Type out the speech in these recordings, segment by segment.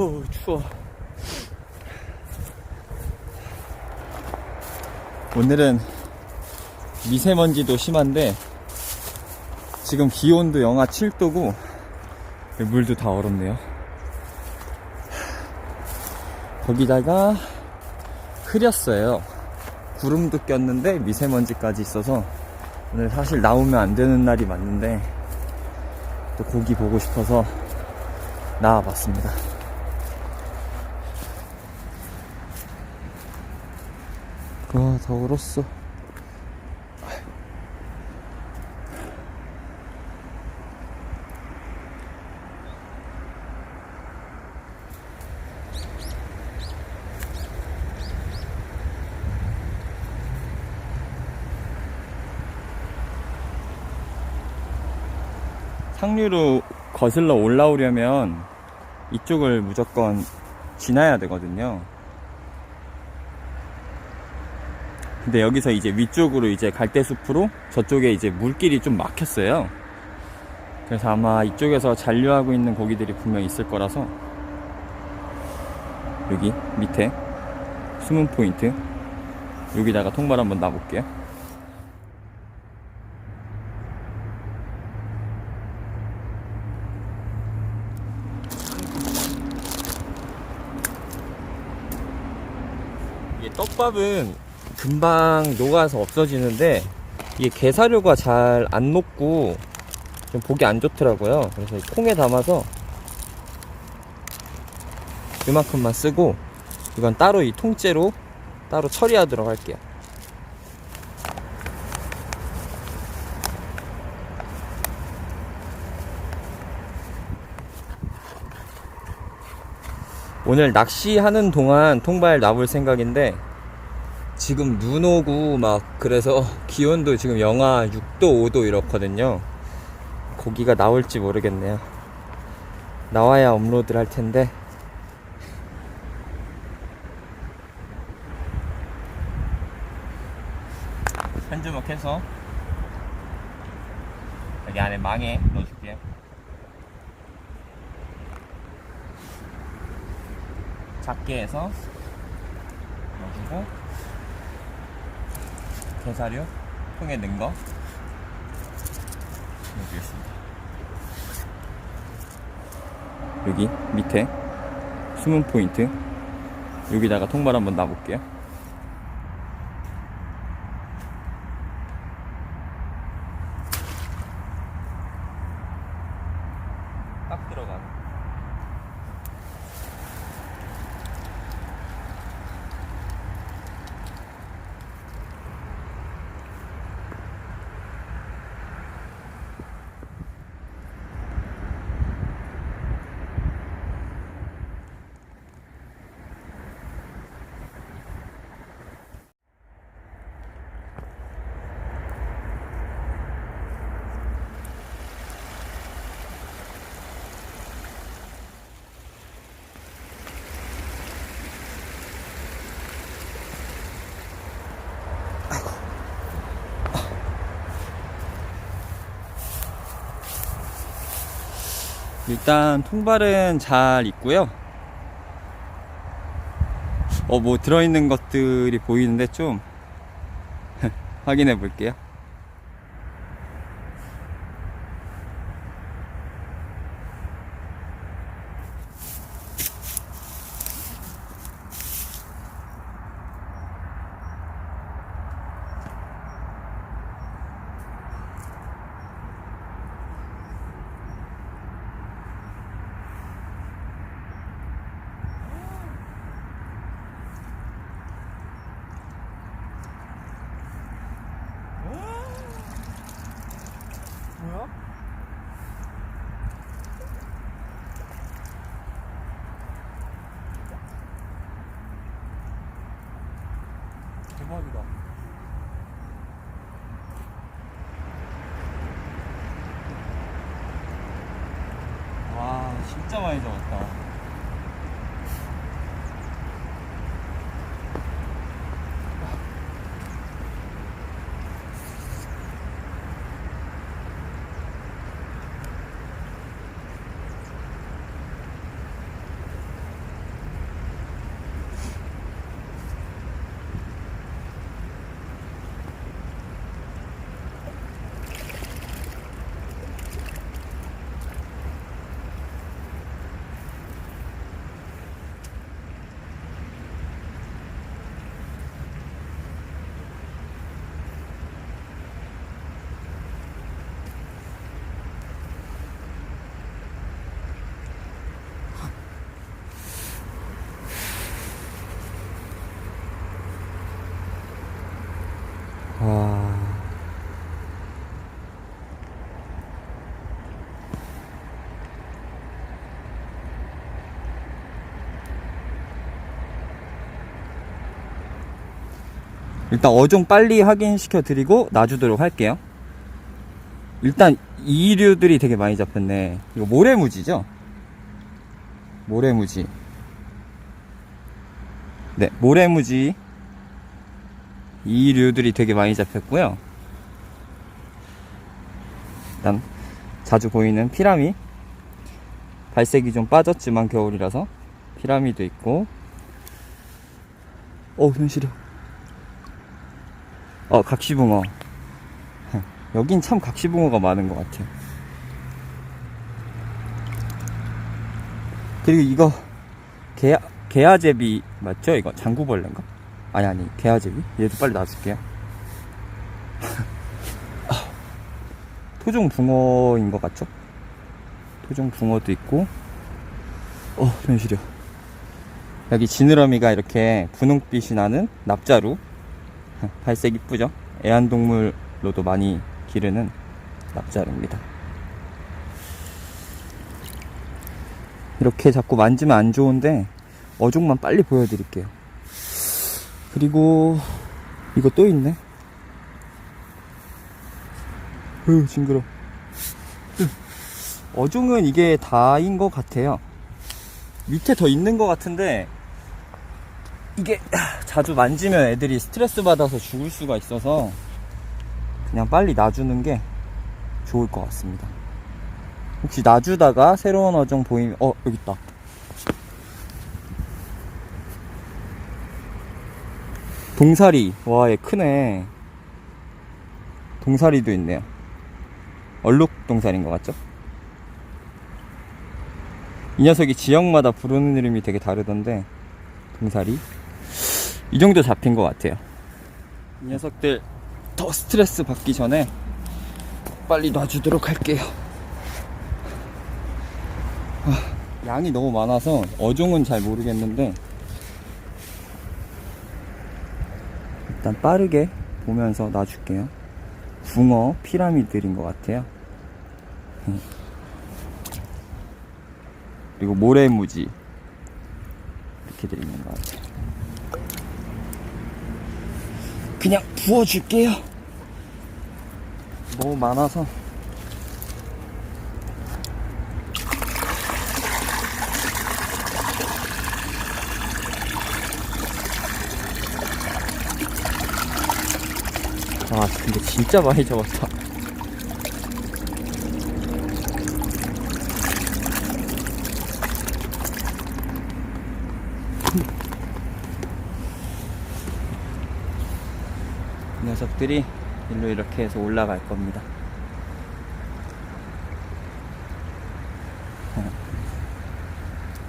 어 추워. 오늘은 미세먼지도 심한데 지금 기온도 영하 7도고 물도 다 얼었네요. 거기다가 흐렸어요. 구름도 꼈는데 미세먼지까지 있어서 오늘 사실 나오면 안 되는 날이 맞는데 또 고기 보고 싶어서 나와봤습니다. 얼었어. 상류로 거슬러 올라오려면 이쪽을 무조건 지나야 되거든요. 근데 여기서 이제 위쪽으로 이제 갈대숲으로 저쪽에 이제 물길이 좀 막혔어요. 그래서 아마 이쪽에서 잔류하고 있는 고기들이 분명 있을 거라서 여기 밑에 숨은 포인트 여기다가 통발 한번 놔볼게요. 이게 떡밥은 금방 녹아서 없어지는데 이게 게사료가 잘 안 녹고 좀 보기 안 좋더라고요. 그래서 이 콩에 담아서 이만큼만 쓰고 이건 따로 이 통째로 따로 처리하도록 할게요. 오늘 낚시하는 동안 통발 놔볼 생각인데 지금 눈 오고 막 그래서 기온도 지금 영하 6도 5도 이렇거든요. 고기가 나올지 모르겠네요. 나와야 업로드를 할 텐데. 한 주먹 해서 여기 안에 망에 넣어줄게요. 작게 해서 넣어주고 게사료 통에 넣은 거? 넣어주겠습니다. 여기 밑에 숨은 포인트. 여기다가 통발 한번 놔볼게요 딱 들어가네 일단 통발은 잘 있고요. 어, 뭐 들어있는 것들이 보이는데 좀 확인해 볼게요. 뭐야? 대박이다. 와, 진짜 많이 잡았다. 일단 어종 빨리 확인시켜 드리고 놔주도록 할게요. 일단 이류들이 되게 많이 잡혔네. 이거 모래무지죠? 모래무지. 네, 모래무지. 이류들이 되게 많이 잡혔고요. 일단 자주 보이는 피라미. 발색이 좀 빠졌지만 겨울이라서 피라미도 있고. 어, 현실이. 어, 각시붕어. 여긴 참 각시붕어가 많은 것 같아요. 그리고 이거 개야 개아제비 맞죠? 이거 장구벌레인가? 아니 아니 개아제비. 얘도 빨리 놔줄게요. 아, 토종 붕어인 것 같죠? 토종 붕어도 있고. 어, 현실이요. 여기 지느러미가 이렇게 분홍빛이 나는 납자루. 발색 이쁘죠? 애완동물로도 많이 기르는 납자루입니다. 이렇게 자꾸 만지면 안 좋은데 어종만 빨리 보여드릴게요. 그리고 이거 또 있네. 으 징그러. 어종은 이게 다인 것 같아요. 밑에 더 있는 것 같은데 이게 자주 만지면 애들이 스트레스 받아서 죽을 수가 있어서 그냥 빨리 놔주는 게 좋을 것 같습니다. 혹시 놔주다가 새로운 어종 보이면 어 여기 있다. 동사리 와얘 크네. 동사리도 있네요. 얼룩 동사리인 것 같죠? 이 녀석이 지역마다 부르는 이름이 되게 다르던데 동사리 이 정도 잡힌 것 같아요. 이 녀석들 더 스트레스 받기 전에 빨리 놔주도록 할게요. 아, 양이 너무 많아서 어종은 잘 모르겠는데 일단 빠르게 보면서 놔줄게요. 붕어 피라미드인 것 같아요. 음. 그리고 모래무지 이렇게들 있는 것 같아요. 그냥 부어줄게요. 너무 많아서. 아, 근데 진짜 많이 잡았다. 이 녀석들이 일로 이렇게 해서 올라갈 겁니다.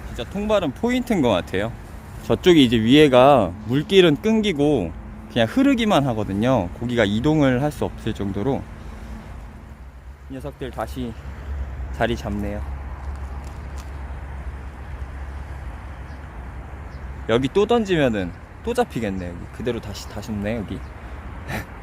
진짜 통발은 포인트인 것 같아요. 저쪽이 이제 위에가 물길은 끊기고 그냥 흐르기만 하거든요. 고기가 이동을 할 수 없을 정도로 이 녀석들 다시 자리 잡네요. 여기 또 던지면은 또 잡히겠네. 여기 그대로 다시 다셨네 여기. 哎。